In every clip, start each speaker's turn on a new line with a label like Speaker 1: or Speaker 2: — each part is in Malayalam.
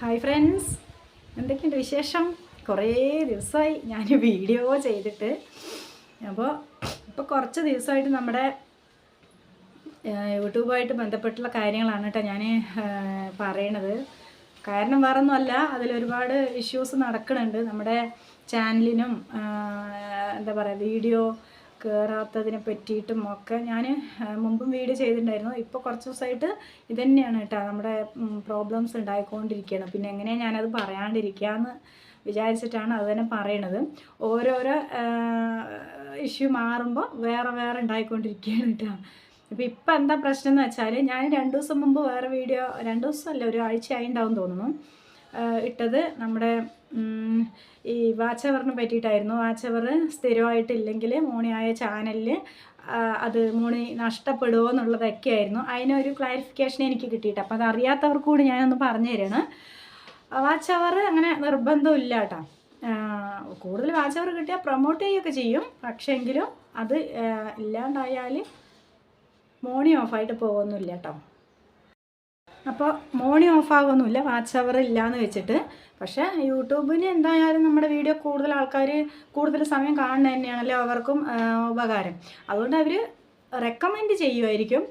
Speaker 1: ഹായ് ഫ്രണ്ട്സ് എന്തൊക്കെയുണ്ട് വിശേഷം? കുറേ ദിവസമായി ഞാൻ വീഡിയോ ചെയ്തിട്ട്. അപ്പോൾ ഇപ്പോൾ കുറച്ച് ദിവസമായിട്ട് നമ്മുടെ യൂട്യൂബായിട്ട് ബന്ധപ്പെട്ടുള്ള കാര്യങ്ങളാണ് കേട്ടോ ഞാൻ പറയണത്. കാരണം ഒന്നുമല്ല അതിലൊരുപാട് ഇഷ്യൂസ് നടക്കുന്നുണ്ട് നമ്മുടെ ചാനലിനും എന്താ പറയുക വീഡിയോ കയറാത്തതിനെ പറ്റിയിട്ടും ഒക്കെ ഞാൻ മുമ്പും വീഡിയോ ചെയ്തിട്ടുണ്ടായിരുന്നു. ഇപ്പോൾ കുറച്ച് ദിവസമായിട്ട് ഇതന്നെയാണ് കേട്ടോ നമ്മുടെ പ്രോബ്ലംസ് ഉണ്ടായിക്കൊണ്ടിരിക്കുകയാണ് പിന്നെ എങ്ങനെയാണ് ഞാനത് പറയാണ്ടിരിക്കുകയെന്ന് വിചാരിച്ചിട്ടാണ് അത് തന്നെ പറയണത്. ഓരോരോ ഇഷ്യൂ മാറുമ്പോൾ വേറെ വേറെ ഉണ്ടായിക്കൊണ്ടിരിക്കുകയാണ് കേട്ടോ. അപ്പോൾ ഇപ്പം എന്താ പ്രശ്നം എന്ന് വെച്ചാൽ ഞാൻ രണ്ട് ദിവസം മുമ്പ് വേറെ വീഡിയോ രണ്ട് ദിവസമല്ല ഒരു ആഴ്ചയായി ഉണ്ടാവും തോന്നുന്നു. ഇട്ടത് നമ്മുടെ ഈ വാച്ച് അവറിനെ പറ്റിയിട്ടായിരുന്നു. വാച്ച് അവർ സ്ഥിരമായിട്ടില്ലെങ്കിൽ മോണിയായ ചാനലിൽ അത് മോണി നഷ്ടപ്പെടുമോ എന്നുള്ളതൊക്കെ ആയിരുന്നു. അതിനൊരു ക്ലാരിഫിക്കേഷൻ എനിക്ക് കിട്ടിയിട്ട് അപ്പോൾ അത് അറിയാത്തവർക്ക് കൂടി ഞാനൊന്ന് പറഞ്ഞു തരാണ്. വാച്ച് അവർ അങ്ങനെ നിർബന്ധമില്ല കേട്ടോ. കൂടുതൽ വാച്ചവർ കിട്ടിയാൽ പ്രൊമോട്ട് ചെയ്യുകയൊക്കെ ചെയ്യും. പക്ഷേ എങ്കിലും അത് ഇല്ലാണ്ടായാൽ മോണി ഓഫായിട്ട് പോകുന്നില്ല കേട്ടോ. അപ്പോൾ മോണി ആകുമൊന്നുമില്ല വാച്ച് അവർ ഇല്ലയെന്ന് വെച്ചിട്ട്. പക്ഷേ യൂട്യൂബിന് എന്തായാലും നമ്മുടെ വീഡിയോ കൂടുതൽ ആൾക്കാർ കൂടുതൽ സമയം കാണുന്നത് തന്നെയാണല്ലോ അവർക്കും ഉപകാരം. അതുകൊണ്ട് അവർ റെക്കമെൻഡ് ചെയ്യുമായിരിക്കും.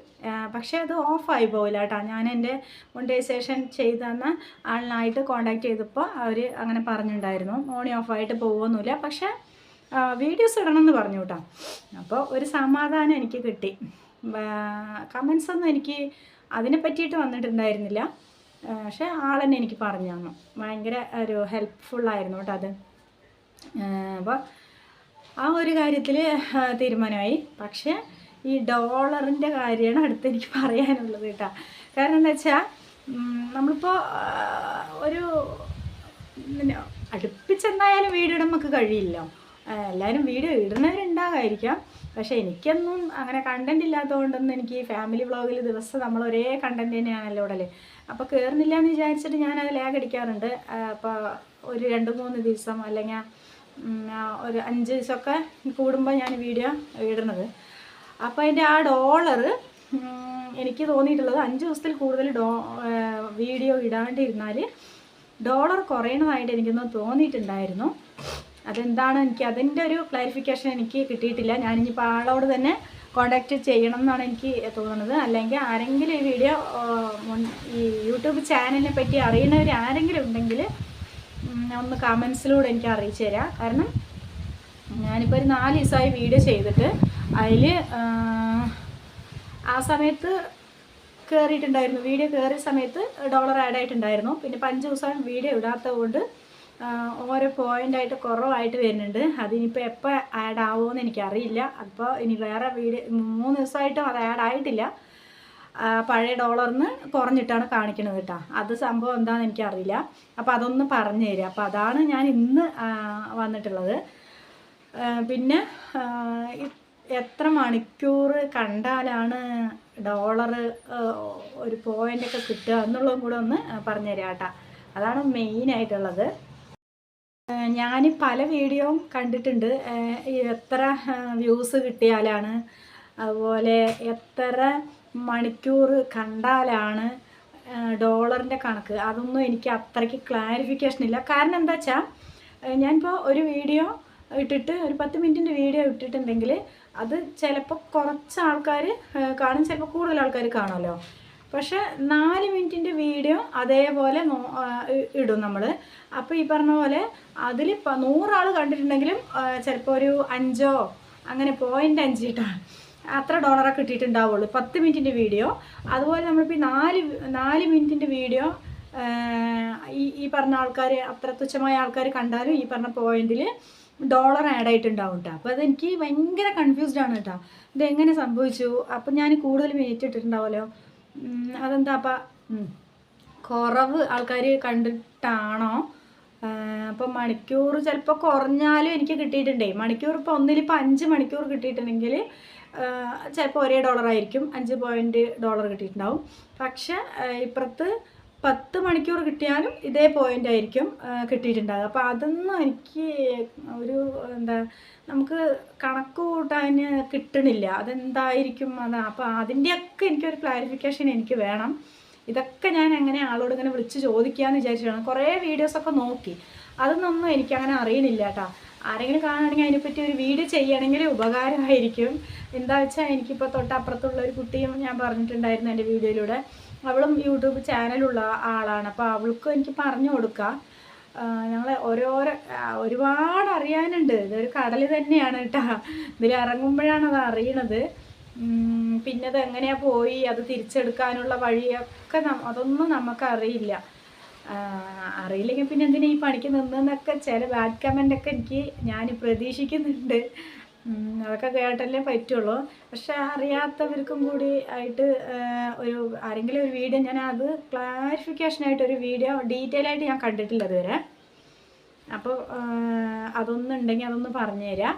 Speaker 1: പക്ഷേ അത് ഓഫായി പോകില്ല കേട്ടോ. ഞാൻ എന്റെ മോണിറ്റൈസേഷൻ ചെയ്ത് തന്ന ആളിനായിട്ട് കോണ്ടാക്ട് ചെയ്തപ്പോൾ അവർ അങ്ങനെ പറഞ്ഞിട്ടുണ്ടായിരുന്നു. മോണി ഓഫായിട്ട് പോകുമൊന്നുമില്ല പക്ഷേ വീഡിയോസ് ഇടണമെന്ന് പറഞ്ഞു കേട്ടോ. അപ്പോൾ ഒരു സമാധാനം എനിക്ക് കിട്ടി. കമൻസ് ഒന്നും എനിക്ക് അതിനെ പറ്റിയിട്ട് വന്നിട്ടുണ്ടായിരുന്നില്ല. പക്ഷെ ആളെന്നെ എനിക്ക് പറഞ്ഞു തന്നു. ഭയങ്കര ഒരു ഹെൽപ്ഫുള്ളായിരുന്നു കേട്ടോ അത്. അപ്പോൾ ആ ഒരു കാര്യത്തിൽ തീരുമാനമായി. പക്ഷേ ഈ ഡോളറിന്റെ കാര്യമാണ് അടുത്ത് എനിക്ക് പറയാനുള്ളത് കേട്ടോ. കാരണം എന്താ വെച്ചാൽ നമ്മളിപ്പോൾ ഒരു വീഡിയോ ഇടാൻ നമുക്ക് കഴിയില്ല. എല്ലാവരും വീട് ഇടുന്നവരുണ്ടാകായിരിക്കാം പക്ഷേ എനിക്കൊന്നും അങ്ങനെ കണ്ടന്റ് ഇല്ലാത്തതുകൊണ്ടൊന്നും എനിക്ക് ഫാമിലി വ്ളോഗിൽ ദിവസം നമ്മൾ ഒരേ കണ്ടന്റ് തന്നെയാണല്ലോ ഇടൽ. അപ്പോൾ കയറുന്നില്ല എന്ന് വിചാരിച്ചിട്ട് ഞാൻ അത് ലാഗ് അടിക്കാറുണ്ട് അപ്പോൾ ഒരു രണ്ട് മൂന്ന് ദിവസം അല്ലെങ്കിൽ ഒരു അഞ്ച് ദിവസമൊക്കെ കൂടുമ്പോൾ ഞാൻ വീഡിയോ ഇടുന്നത്. അപ്പോൾ അതിന്റെ ആ ഡോളർ എനിക്ക് തോന്നിയിട്ടുള്ളത് അഞ്ച് ദിവസത്തിൽ കൂടുതൽ ഡോ വീഡിയോ ഇടാണ്ടിരുന്നാൽ ഡോളർ കുറയണതായിട്ട് എനിക്കൊന്നും തോന്നിയിട്ടുണ്ടായിരുന്നു. അതെന്താണ് എനിക്ക് അതിന്റെ ഒരു ക്ലാരിഫിക്കേഷൻ എനിക്ക് കിട്ടിയിട്ടില്ല. ഞാനിപ്പോൾ ആളോട് തന്നെ കോണ്ടാക്ട് ചെയ്യണം എന്നാണ് എനിക്ക് തോന്നുന്നത്. അല്ലെങ്കിൽ ആരെങ്കിലും ഈ വീഡിയോ ഈ യൂട്യൂബ് ചാനലിനെ പറ്റി അറിയുന്നവർ ആരെങ്കിലും ഉണ്ടെങ്കിൽ ഒന്ന് കമൻസിലൂടെ എനിക്ക് അറിയിച്ചു തരാം. കാരണം ഞാനിപ്പോൾ ഒരു നാല് ദിവസമായി വീഡിയോ ചെയ്തിട്ട് അതിൽ ആ സമയത്ത് കയറിയിട്ടുണ്ടായിരുന്നു വീഡിയോ കയറിയ സമയത്ത് ഡോളർ ആഡ് പിന്നെ ഇപ്പം അഞ്ച് ദിവസം വീഡിയോ ഇടാത്തത് കൊണ്ട് ഓരോ പോയിന്റായിട്ട് കുറവായിട്ട് വരുന്നുണ്ട്. അതിനിപ്പോൾ എപ്പോൾ ആഡ് ആവുമെന്ന് എനിക്കറിയില്ല. അപ്പോൾ ഇനി വേറെ വീഡിയോ മൂന്ന് ദിവസമായിട്ടും അത് ആഡ് ആയിട്ടില്ല. പഴയ ഡോളറിന് കുറഞ്ഞിട്ടാണ് കാണിക്കുന്നത് കേട്ടോ. അത് സംഭവം എന്താണെന്ന് എനിക്കറിയില്ല. അപ്പോൾ അതൊന്ന് പറഞ്ഞു തരിക അപ്പോൾ അതാണ് ഞാൻ ഇന്ന് വന്നിട്ടുള്ളത്. പിന്നെ എത്ര മണിക്കൂർ കണ്ടാലാണ് ഡോളർ ഒരു പോയിന്റൊക്കെ കിട്ടുക എന്നുള്ളതും കൂടെ ഒന്ന് പറഞ്ഞു തരാം കേട്ടോ. അതാണ് മെയിനായിട്ടുള്ളത് ഞാൻ പല വീഡിയോ കണ്ടിട്ടുണ്ട്. എത്ര വ്യൂസ് കിട്ടിയാലാണ് അതുപോലെ എത്ര മണിക്കൂർ കണ്ടാലാണ് ഡോളറിന്റെ കണക്ക്. അതൊന്നും എനിക്ക് അത്രയ്ക്ക് ക്ലാരിഫിക്കേഷൻ ഇല്ല. കാരണം എന്താ വെച്ചാൽ ഞാനിപ്പോൾ ഒരു വീഡിയോ ഇട്ടിട്ട് ഒരു പത്ത് മിനിറ്റിന്റെ വീഡിയോ ഇട്ടിട്ടുണ്ടെങ്കിൽ അത് ചിലപ്പോൾ കുറച്ച് ആൾക്കാർ കാണും. ചിലപ്പോൾ കൂടുതൽ ആൾക്കാർ കാണുമല്ലോ പക്ഷെ നാല് മിനിറ്റിന്റെ വീഡിയോ അതേപോലെ ഇടും നമ്മൾ അപ്പോൾ ഈ പറഞ്ഞ പോലെ അതിൽ നൂറാൾ കണ്ടിട്ടുണ്ടെങ്കിലും ചിലപ്പോൾ ഒരു അഞ്ചോ അങ്ങനെ പോയിന്റ് അഞ്ച് കിട്ടാം അത്ര ഡോളറൊക്കെ കിട്ടിയിട്ടുണ്ടാവുള്ളൂ പത്ത് മിനിറ്റിന്റെ വീഡിയോ. അതുപോലെ നമ്മളിപ്പോൾ ഈ നാല് നാല് മിനിറ്റിന്റെ വീഡിയോ ഈ ഈ പറഞ്ഞ ആൾക്കാർ അത്ര തുച്ഛമായ ആൾക്കാർ കണ്ടാലും ഈ പറഞ്ഞ പോയിന്റിൽ ഡോളർ ആഡ് ആയിട്ടുണ്ടാവും കേട്ടോ അപ്പോൾ അതെനിക്ക് ഭയങ്കര കൺഫ്യൂസ്ഡ് ആണ് കേട്ടോ ഇതെങ്ങനെ സംഭവിച്ചു? അപ്പം ഞാൻ കൂടുതൽ മിനിറ്റ് ഇട്ടിട്ടുണ്ടാവുമല്ലോ. അതെന്താ അപ്പം? കുറവ് ആൾക്കാർ കണ്ടിട്ടാണോ? അപ്പം മണിക്കൂർ ചിലപ്പോൾ കുറഞ്ഞാലും എനിക്ക് കിട്ടിയിട്ടുണ്ടേ. മണിക്കൂർ ഇപ്പോൾ ഒന്നിലിപ്പോൾ അഞ്ച് മണിക്കൂർ കിട്ടിയിട്ടുണ്ടെങ്കിൽ ചിലപ്പോൾ ഒരേ ഡോളർ ആയിരിക്കും അഞ്ച് പോയിന്റ് ഡോളർ കിട്ടിയിട്ടുണ്ടാവും. പക്ഷെ ഇപ്പുറത്ത് പത്ത് മണിക്കൂർ കിട്ടിയാലും ഇതേ പോയിന്റ് ആയിരിക്കും കിട്ടിയിട്ടുണ്ടാകുക അപ്പോൾ അതൊന്നും എനിക്ക് ഒരു എന്താ നമുക്ക് കണക്ക് കൂട്ടാൻ കിട്ടണില്ല. അതെന്തായിരിക്കും അത് അപ്പോൾ അതിന്റെയൊക്കെ എനിക്കൊരു ക്ലാരിഫിക്കേഷൻ എനിക്ക് വേണം. ഇതൊക്കെ ഞാൻ എങ്ങനെ ആളോട് ഇങ്ങനെ വിളിച്ച് ചോദിക്കാമെന്ന് വിചാരിച്ചിട്ടാണ് കുറേ വീഡിയോസൊക്കെ നോക്കി. അതൊന്നും എനിക്ക് അങ്ങനെ അറിയണില്ല കേട്ടോ ആരെങ്കിലും കാണുകയാണെങ്കിൽ അതിനെപ്പറ്റി ഒരു വീഡിയോ ചെയ്യുകയാണെങ്കിൽ ഉപകാരമായിരിക്കും. എന്താ വെച്ചാൽ എനിക്കിപ്പോൾ തൊട്ടപ്പുറത്തുള്ള ഒരു കുട്ടിയും ഞാൻ പറഞ്ഞിട്ടുണ്ടായിരുന്നു എന്റെ വീഡിയോയിലൂടെ അവളും യൂട്യൂബ് ചാനലുള്ള ആളാണ്. അപ്പോൾ അവൾക്കും എനിക്ക് പറഞ്ഞു കൊടുക്കാം. ഞങ്ങൾ ഓരോരോ ഒരുപാട് അറിയാനുണ്ട്. ഇതൊരു കടൽ തന്നെയാണ് കേട്ടോ. ഇതിൽ ഇറങ്ങുമ്പോഴാണ് അത് അറിയണത്. പിന്നെ അത് എങ്ങനെയാ പോയി അത് തിരിച്ചെടുക്കാനുള്ള വഴിയൊക്കെ അതൊന്നും നമുക്കറിയില്ല. അറിയില്ലെങ്കിൽ പിന്നെ എന്തിനാ ഈ പണിക്ക് നിന്നെന്നൊക്കെ ചില ബാഡ് കമന്റൊക്കെ എനിക്ക് ഞാൻ പ്രതീക്ഷിക്കുന്നുണ്ട്. അതൊക്കെ കേട്ടല്ലേ പറ്റുള്ളൂ. പക്ഷെ അറിയാത്തവർക്കും കൂടി ആയിട്ട് ഒരു ആരെങ്കിലും ഒരു വീഡിയോ ഞാൻ അത് ക്ലാരിഫിക്കേഷനായിട്ട് ഒരു വീഡിയോ ഡീറ്റെയിൽ ആയിട്ട് ഞാൻ കണ്ടിട്ടില്ല ഇതുവരെ. അപ്പോൾ അതൊന്നുണ്ടെങ്കിൽ അതൊന്ന് പറഞ്ഞു പറഞ്ഞുതരാം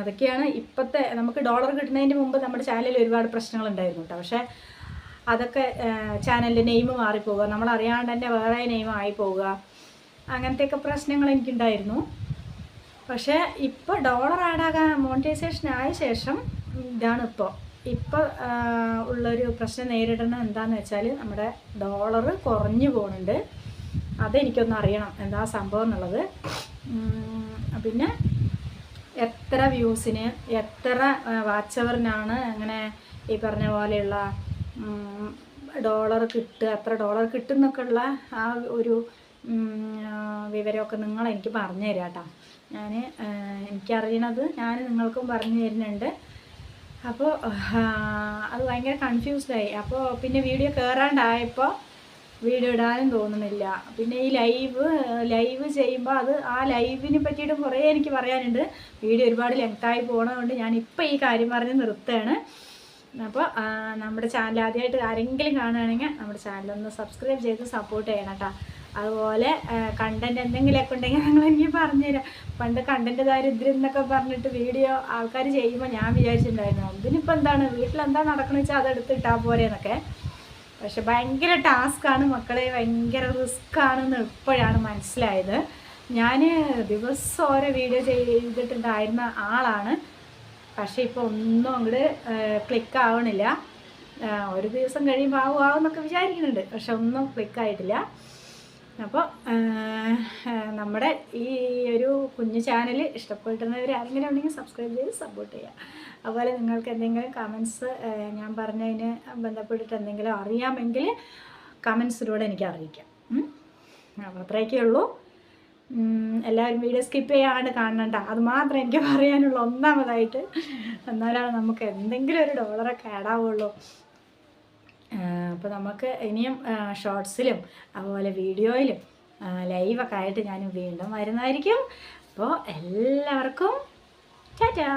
Speaker 1: അതൊക്കെയാണ് ഇപ്പോഴത്തെ നമുക്ക് ഡോളർ കിട്ടുന്നതിന് മുമ്പ് നമ്മുടെ ചാനലിൽ ഒരുപാട് പ്രശ്നങ്ങളുണ്ടായിരുന്നു കേട്ടോ. പക്ഷേ അതൊക്കെ ചാനലിന്റെ നെയിം മാറിപ്പോവുക നമ്മളറിയാണ്ട് തന്നെ വേറെ നെയിം ആയി പോവുക അങ്ങനത്തെയൊക്കെ പ്രശ്നങ്ങൾ എനിക്കുണ്ടായിരുന്നു. പക്ഷേ ഇപ്പോൾ ഡോളർ ആഡാകാൻ മോണിറ്റൈസേഷൻ ആയ ശേഷം ഇതാണ് ഇപ്പോൾ ഇപ്പോൾ ഉള്ളൊരു പ്രശ്നം നേരിടുന്നത് എന്താണെന്ന് വെച്ചാൽ നമ്മുടെ ഡോളർ കുറഞ്ഞു പോകുന്നുണ്ട് അതെനിക്കൊന്ന് അറിയണം എന്താ സംഭവം എന്നുള്ളത്. പിന്നെ എത്ര വ്യൂസിന് എത്ര വാച്ച് അവറിനാണ് അങ്ങനെ ഈ പറഞ്ഞ പോലെയുള്ള ഡോളർ കിട്ടുക എത്ര ഡോളർ കിട്ടുന്നൊക്കെയുള്ള ആ ഒരു വിവരമൊക്കെ നിങ്ങൾ എനിക്ക് പറഞ്ഞു തരാം കേട്ടോ ഞാൻ എനിക്കറിയണത് ഞാൻ നിങ്ങൾക്കും പറഞ്ഞു തരുന്നുണ്ട്. അപ്പോൾ അത് ഭയങ്കര കൺഫ്യൂസ്ഡായി അപ്പോൾ പിന്നെ വീഡിയോ കയറാണ്ടായപ്പോൾ വീഡിയോ ഇടാനും തോന്നുന്നില്ല. പിന്നെ ഈ ലൈവ് ലൈവ് ചെയ്യുമ്പോൾ അത് ആ ലൈവിനെ പറ്റിയിട്ട് കുറേ എനിക്ക് പറയാനുണ്ട്. വീഡിയോ ഒരുപാട് ലെങ്തായി പോകണതുകൊണ്ട് ഞാൻ ഇപ്പോൾ ഈ കാര്യം പറഞ്ഞ് നിർത്തുകയാണ്. അപ്പോൾ നമ്മുടെ ചാനൽ ആദ്യമായിട്ട് ആരെങ്കിലും കാണുകയാണെങ്കിൽ നമ്മുടെ ചാനലൊന്ന് സബ്സ്ക്രൈബ് ചെയ്ത് സപ്പോർട്ട് ചെയ്യണം കേട്ടോ അതുപോലെ കണ്ടന്റ് എന്തെങ്കിലുമൊക്കെ ഉണ്ടെങ്കിൽ ഞങ്ങൾ എനിക്ക് പറഞ്ഞുതരാം. പണ്ട് കണ്ടന്റ് ദാരിദ്ര്യം എന്നൊക്കെ പറഞ്ഞിട്ട് വീഡിയോ ആൾക്കാർ ചെയ്യുമ്പോൾ ഞാൻ വിചാരിച്ചിട്ടുണ്ടായിരുന്നു അതിനിപ്പോൾ എന്താണ്? വീട്ടിലെന്താ നടക്കണമെന്ന് വെച്ചാൽ അതെടുത്ത് ഇട്ടാൽ പോരെ എന്നൊക്കെ പക്ഷെ ഭയങ്കര ടാസ്ക്കാണ് മക്കളെ ഭയങ്കര റിസ്ക് ആണെന്ന് ഇപ്പോഴാണ് മനസ്സിലായത്. ഞാൻ ദിവസം ഓരോ വീഡിയോ ചെയ്തിട്ടുണ്ടായിരുന്ന ആളാണ്. പക്ഷേ ഇപ്പോൾ ഒന്നും അങ്ങോട്ട് ക്ലിക്ക് ആവണില്ല. ഒരു ദിവസം കഴിയുമ്പോൾ ആവും ആവും എന്നൊക്കെ വിചാരിക്കുന്നുണ്ട്. പക്ഷെ ഒന്നും ക്ലിക്കായിട്ടില്ല അപ്പോൾ നമ്മുടെ ഈ ഒരു കുഞ്ഞു ചാനൽ ഇഷ്ടപ്പെടുന്നവർ ആരെങ്കിലും ഉണ്ടെങ്കിൽ സബ്സ്ക്രൈബ് ചെയ്ത് സപ്പോർട്ട് ചെയ്യുക അതുപോലെ നിങ്ങൾക്ക് എന്തെങ്കിലും കമൻസ് ഞാൻ പറഞ്ഞതിന് ബന്ധപ്പെട്ടിട്ട് എന്തെങ്കിലും അറിയാമെങ്കിൽ കമൻസിലൂടെ എനിക്ക് അറിയിക്കാം. അപ്പോൾ അത്രയൊക്കെ ഉള്ളൂ. എല്ലാവരും വീഡിയോ സ്കിപ്പ് ചെയ്യാണ്ട് കാണണ്ട. അത് മാത്രം എനിക്ക് പറയാനുള്ള ഒന്നാമതായിട്ട് എന്നാലാണ് നമുക്ക് എന്തെങ്കിലും ഒരു ഡോളറൊക്കെ ആഡാവുള്ളൂ അപ്പോൾ നമുക്ക് ഇനിയും ഷോർട്സിലും അതുപോലെ വീഡിയോയിലും ലൈവൊക്കെ ആയിട്ട് ഞാൻ വീണ്ടും വരുന്നതായിരിക്കും. അപ്പോൾ എല്ലാവർക്കും ടാറ്റാ